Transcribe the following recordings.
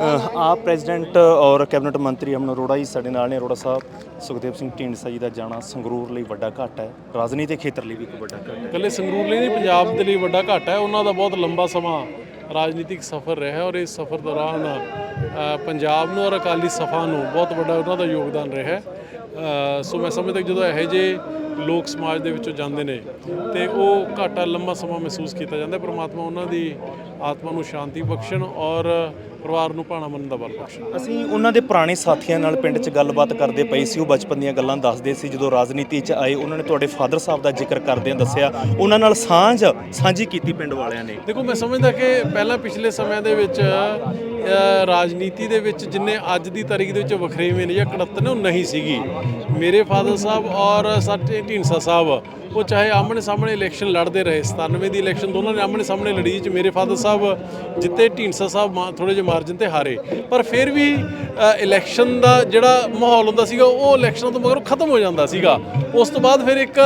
ਆਪ ਪ੍ਰੈਜ਼ੀਡੈਂਟ ਔਰ ਕੈਬਨਿਟ ਮੰਤਰੀ ਅਮਨ ਅਰੋੜਾ ਜੀ ਸਾਡੇ ਨਾਲ ਨੇ। ਅਰੋੜਾ ਸਾਹਿਬ, ਸੁਖਦੇਵ ਸਿੰਘ ਢੀਂਡਸਾ ਜੀ ਦਾ ਜਾਣਾ ਸੰਗਰੂਰ ਲਈ ਵੱਡਾ ਘਾਟਾ ਹੈ। ਰਾਜਨੀਤਿਕ ਖੇਤਰ ਲਈ ਵੀ ਇੱਕ ਵੱਡਾ ਘਾਟਾ ਹੈ। ਇਕੱਲੇ ਸੰਗਰੂਰ ਲਈ ਨਹੀਂ, ਪੰਜਾਬ ਦੇ ਲਈ ਵੱਡਾ ਘਾਟਾ ਹੈ। ਉਹਨਾਂ ਦਾ ਬਹੁਤ ਲੰਬਾ ਸਮਾਂ ਰਾਜਨੀਤਿਕ ਸਫ਼ਰ ਰਿਹਾ ਔਰ ਇਸ ਸਫ਼ਰ ਦੌਰਾਨ ਪੰਜਾਬ ਨੂੰ ਔਰ ਅਕਾਲੀ ਸਫ਼ਾ ਨੂੰ ਬਹੁਤ ਵੱਡਾ ਉਹਨਾਂ ਦਾ ਯੋਗਦਾਨ ਰਿਹਾ ਸੋ ਮੈਂ ਸਮਝਦਾ ਜਦੋਂ ਇਹੋ ਜਿਹੇ ਲੋਕ ਸਮਾਜ ਦੇ ਵਿੱਚੋਂ ਜਾਂਦੇ ਨੇ ਤੇ ਉਹ ਘਾਟਾ ਲੰਮਾ ਸਮਾਂ ਮਹਿਸੂਸ ਕੀਤਾ ਜਾਂਦਾ ਪ੍ਰਮਾਤਮਾ ਉਹਨਾਂ ਦੀ ਆਤਮਾ ਨੂੰ ਸ਼ਾਂਤੀ ਬਖਸ਼ਣ ਔਰ ਪਰਿਵਾਰ ਨੂੰ ਭਾਣਾ ਮੰਨਣ ਦਾ ਬਲ ਬਖਸ਼ਣ। ਅਸੀਂ ਉਹਨਾਂ ਦੇ ਪੁਰਾਣੇ ਸਾਥੀਆਂ ਨਾਲ ਪਿੰਡ 'ਚ ਗੱਲਬਾਤ ਕਰਦੇ ਪਏ ਸੀ ਉਹ ਬਚਪਨ ਦੀਆਂ ਗੱਲਾਂ ਦੱਸਦੇ ਸੀ ਜਦੋਂ ਰਾਜਨੀਤੀ 'ਚ ਆਏ ਉਹਨਾਂ ਨੇ ਤੁਹਾਡੇ ਫਾਦਰ ਸਾਹਿਬ ਦਾ ਜ਼ਿਕਰ ਕਰਦਿਆਂ ਦੱਸਿਆ ਉਹਨਾਂ ਨਾਲ ਸਾਂਝ ਸਾਂਝੀ ਕੀਤੀ ਪਿੰਡ ਵਾਲਿਆਂ ਨੇ। ਦੇਖੋ ਮੈਂ ਸਮਝਦਾ ਕਿ ਪਹਿਲਾਂ ਪਿਛਲੇ ਸਮਿਆਂ ਦੇ ਵਿੱਚ ਰਾਜਨੀਤੀ ਦੇ ਵਿੱਚ ਜਿੰਨੇ ਅੱਜ ਦੀ ਤਾਰੀਖ ਦੇ ਵਿੱਚ ਵਖਰੇਵੇਂ ਨੇ ਜਾਂ ਕੜੱਤ ਨੇ ਉਹ ਨਹੀਂ ਸੀਗੀ। ਮੇਰੇ ਫਾਦਰ ਸਾਹਿਬ ਔਰ ਸਾਡੇ ਢੀਂਡਸਾ ਸਾਹਿਬ, ਉਹ ਚਾਹੇ ਆਮਣੇ ਸਾਹਮਣੇ ਇਲੈਕਸ਼ਨ ਲੜਦੇ ਰਹੇ 97 ਦੀ ਇਲੈਕਸ਼ਨ ਦੋਨਾਂ ਨੇ ਆਮਣੇ ਸਾਹਮਣੇ ਲੜੀ ਚ ਮੇਰੇ ਫਾਦਰ ਸਾਹਿਬ ਜਿੱਤੇ ਢੀਂਡਸਾ ਸਾਹਿਬ ਥੋੜੇ ਜਿਹੇ ਮਾਰਜਨ ਤੇ ਹਾਰੇ। ਪਰ ਫਿਰ ਵੀ ਇਲੈਕਸ਼ਨ ਦਾ ਜਿਹੜਾ ਮਾਹੌਲ ਹੁੰਦਾ ਸੀਗਾ, ਉਹ ਇਲੈਕਸ਼ਨਾਂ ਤੋਂ ਮਗਰੋਂ ਖਤਮ ਹੋ ਜਾਂਦਾ ਸੀਗਾ। ਉਸ ਤੋਂ ਬਾਅਦ ਫਿਰ ਇੱਕ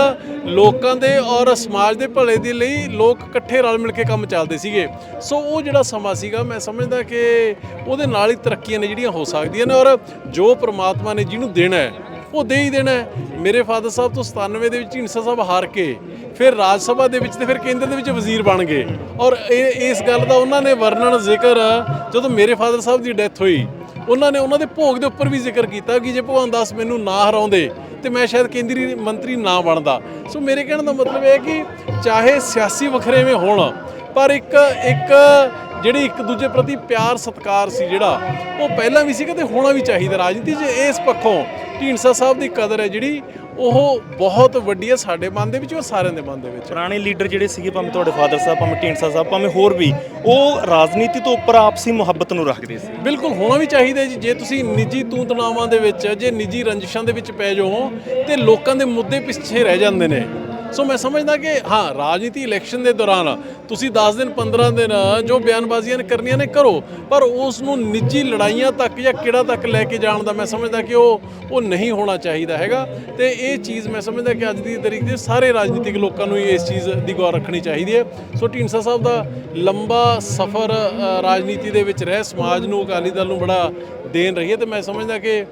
ਲੋਕਾਂ ਦੇ ਔਰ ਸਮਾਜ ਦੇ ਭਲੇ ਦੇ ਲਈ ਲੋਕ ਇਕੱਠੇ ਰਲ ਮਿਲ ਕੇ ਕੰਮ ਚੱਲਦੇ ਸੀਗੇ। ਸੋ ਉਹ ਜਿਹੜਾ ਸਮਾਂ ਸੀਗਾ, ਮੈਂ ਸਮਝਦਾ ਕਿ ਉਹਦੇ ਨਾਲ ਹੀ ਤਰੱਕੀਆਂ ਨੇ ਜਿਹੜੀਆਂ ਹੋ ਸਕਦੀਆਂ ਨੇ ਔਰ ਜੋ ਪ੍ਰਮਾਤਮਾ ਨੇ ਜਿਹਨੂੰ ਦੇਣਾ ਹੈ ਉਹ ਦੇ ਹੀ ਦੇਣਾ ਮੇਰੇ ਫਾਦਰ ਸਾਹਿਬ ਤੋਂ 97 ਦੇ ਵਿੱਚ ਢੀਂਡਸਾ ਸਾਹਿਬ ਹਾਰ ਕੇ, ਫਿਰ ਰਾਜ ਸਭਾ ਦੇ ਵਿੱਚ ਤੇ ਫਿਰ ਕੇਂਦਰ ਦੇ ਵਿੱਚ ਵਜ਼ੀਰ ਬਣ ਗਏ। ਔਰ ਇਹ, ਇਸ ਗੱਲ ਦਾ ਉਹਨਾਂ ਨੇ ਵਰਣਨ, ਜ਼ਿਕਰ ਜਦੋਂ ਮੇਰੇ ਫਾਦਰ ਸਾਹਿਬ ਦੀ ਡੈਥ ਹੋਈ, ਉਹਨਾਂ ਨੇ ਉਹਨਾਂ ਦੇ ਭੋਗ ਦੇ ਉੱਪਰ ਵੀ ਜ਼ਿਕਰ ਕੀਤਾ ਕਿ ਜੇ ਭਗਵਾਨ ਦਾਸ ਮੈਨੂੰ ਨਾ ਹਰਾਉਂਦੇ, ਤੇ ਮੈਂ ਸ਼ਾਇਦ ਕੇਂਦਰੀ ਮੰਤਰੀ ਨਾ ਬਣਦਾ। ਸੋ ਮੇਰੇ ਕਹਿਣ ਦਾ ਮਤਲਬ ਇਹ ਹੈ ਕਿ ਚਾਹੇ ਸਿਆਸੀ ਵਖਰੇਵੇਂ ਹੋਣ, ਪਰ ਇੱਕ ਇੱਕ ਜਿਹੜੀ ਇੱਕ ਦੂਜੇ ਪ੍ਰਤੀ ਪਿਆਰ, ਸਤਿਕਾਰ ਸੀ ਜਿਹੜਾ, ਉਹ ਪਹਿਲਾਂ ਵੀ ਸੀਗਾ ਤੇ ਹੋਣਾ ਵੀ ਚਾਹੀਦਾ। ਰਾਜਨੀਤੀ 'ਚ ਇਸ ਪੱਖੋਂ ਢੀਂਡਸਾ ਸਾਹਿਬ ਦੀ ਕਦਰ ਹੈ ਜਿਹੜੀ ਉਹ ਬਹੁਤ ਵੱਡੀ ਹੈ ਸਾਡੇ ਮਨ ਦੇ ਵਿੱਚ ਔਰ ਸਾਰਿਆਂ ਦੇ ਮਨ ਦੇ ਵਿੱਚ। ਪੁਰਾਣੇ ਲੀਡਰ ਜਿਹੜੇ ਸੀਗੇ ਭਾਵੇਂ ਤੁਹਾਡੇ ਫਾਦਰ ਸਾਹਿਬ ਭਾਵੇਂ ਢੀਂਡਸਾ ਸਾਹਿਬ ਭਾਵੇਂ ਹੋਰ ਵੀ ਉਹ ਰਾਜਨੀਤੀ ਤੋਂ ਉੱਪਰ ਆਪਸੀ ਮੁਹੱਬਤ ਨੂੰ ਰੱਖਦੇ ਸੀ। ਬਿਲਕੁਲ ਹੋਣਾ ਵੀ ਚਾਹੀਦਾ ਜੀ ਜੇ ਤੁਸੀਂ ਨਿੱਜੀ ਤੂੰ ਤਣਾਵਾਂ ਦੇ ਵਿੱਚ ਜੇ ਨਿੱਜੀ ਰੰਜਿਸ਼ਾਂ ਦੇ ਵਿੱਚ ਪੈ ਜਾਓ ਤੇ ਲੋਕਾਂ ਦੇ ਮੁੱਦੇ ਪਿੱਛੇ ਰਹਿ ਜਾਂਦੇ ਨੇ। ਸੋ ਮੈਂ ਸਮਝਦਾ ਕਿ ਹਾਂ, ਰਾਜਨੀਤੀ ਇਲੈਕਸ਼ਨ ਦੇ ਦੌਰਾਨ ਤੁਸੀਂ 10 ਦਿਨ 15 ਦਿਨ ਜੋ ਬਿਆਨਬਾਜ਼ੀਆਂ ਕਰਨੀਆਂ ਨੇ, ਕਰੋ। ਪਰ ਉਸ ਨੂੰ ਨਿੱਜੀ ਲੜਾਈਆਂ ਤੱਕ ਜਾਂ ਕਿਹੜਾ ਤੱਕ ਲੈ ਕੇ ਜਾਣ ਦਾ ਮੈਂ ਸਮਝਦਾ ਕਿ ਉਹ ਉਹ ਨਹੀਂ ਹੋਣਾ ਚਾਹੀਦਾ ਹੈਗਾ। ਤੇ ਇਹ ਚੀਜ਼ ਮੈਂ ਸਮਝਦਾ ਕਿ ਅੱਜ ਦੀ ਤਰੀਕ ਦੇ ਸਾਰੇ ਰਾਜਨੀਤਿਕ ਲੋਕਾਂ ਨੂੰ ਇਸ ਚੀਜ਼ ਦੀ ਗੌਰ ਰੱਖਣੀ ਚਾਹੀਦੀ ਹੈ। ਸੋ ਢੀਂਡਸਾ ਸਾਹਿਬ ਦਾ ਲੰਬਾ ਸਫ਼ਰ ਰਾਜਨੀਤੀ ਦੇ ਵਿੱਚ ਰਹਿ, ਸਮਾਜ ਨੂੰ, ਅਕਾਲੀ ਦਲ ਨੂੰ ਬੜਾ ਦੇਣ ਰਹੀ ਹੈ। ਤੇ ਮੈਂ ਸਮਝਦਾ ਕਿ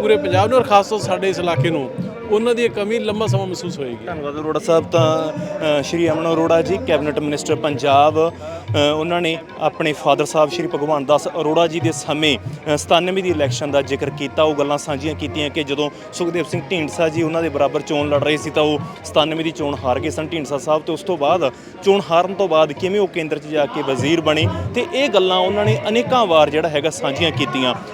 ਪੂਰੇ ਪੰਜਾਬ ਨੂੰ ਔਰ ਖਾਸ ਤੌਰ ਸਾਡੇ ਇਸ ਇਲਾਕੇ ਨੂੰ ਉਹਨਾਂ ਦੀ ਇਹ ਕਮੀ ਲੰਬਾ ਸਮਾਂ ਮਹਿਸੂਸ ਹੋਏਗੀ। ਧੰਨਵਾਦ ਅਰੋੜਾ ਸਾਹਿਬ। ਤਾਂ ਸ਼੍ਰੀ ਅਮਨ ਅਰੋੜਾ ਜੀ ਕੈਬਨਿਟ ਮਿਨਿਸਟਰ ਪੰਜਾਬ ਉਹਨਾਂ ਨੇ ਆਪਣੇ ਫਾਦਰ ਸਾਹਿਬ ਸ਼੍ਰੀ ਭਗਵਾਨ ਦਾਸ ਅਰੋੜਾ ਜੀ ਦੇ ਸਮੇਂ ਅ, 97 ਦੀ ਇਲੈਕਸ਼ਨ ਦਾ ਜ਼ਿਕਰ ਕੀਤਾ। ਉਹ ਗੱਲਾਂ ਸਾਂਝੀਆਂ ਕੀਤੀਆਂ ਕਿ ਜਦੋਂ ਸੁਖਦੇਵ ਸਿੰਘ ਢੀਂਡਸਾ ਜੀ ਉਹਨਾਂ ਦੇ ਬਰਾਬਰ ਚੋਣ ਲੜ ਰਹੇ ਸੀ ਤਾਂ ਉਹ 97 ਦੀ ਚੋਣ ਹਾਰ ਗਏ ਸਨ ਢੀਂਡਸਾ ਸਾਹਿਬ। ਤੇ ਉਸ ਤੋਂ ਬਾਅਦ ਚੋਣ ਹਾਰਨ ਤੋਂ ਬਾਅਦ ਕਿਵੇਂ ਉਹ ਕੇਂਦਰ 'ਚ ਜਾ ਕੇ ਵਜ਼ੀਰ ਬਣੇ? ਤੇ ਇਹ ਗੱਲਾਂ ਉਹਨਾਂ ਨੇ ਅਨੇਕਾਂ ਵਾਰ ਜਿਹੜਾ ਹੈਗਾ ਸਾਂਝੀਆਂ ਕੀਤੀਆਂ।